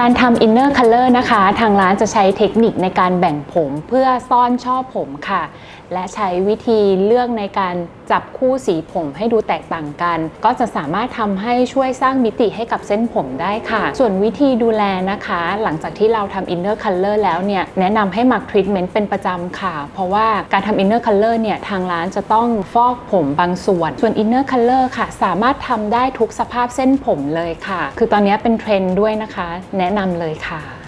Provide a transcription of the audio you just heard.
การทำ inner color นะคะ ทางร้านจะใช้เทคนิคในการแบ่งผมเพื่อซ่อนช่อผมค่ะ และใช้วิธีเลือกในการจับคู่สีผมให้ดูแตกต่างกัน ก็จะสามารถทำให้ช่วยสร้างมิติให้กับเส้นผมได้ค่ะ ส่วนวิธีดูแลนะคะ หลังจากที่เราทำ inner color แล้วเนี่ย แนะนำให้หมักทรีทเมนต์เป็นประจำค่ะ เพราะว่าการทำ inner color เนี่ย ทางร้านจะต้องฟอกผมบางส่วน ส่วน inner color ค่ะ สามารถทำได้ทุกสภาพเส้นผมเลยค่ะ คือตอนนี้เป็นเทรนด์ด้วยนะคะแนะนำเลยค่ะ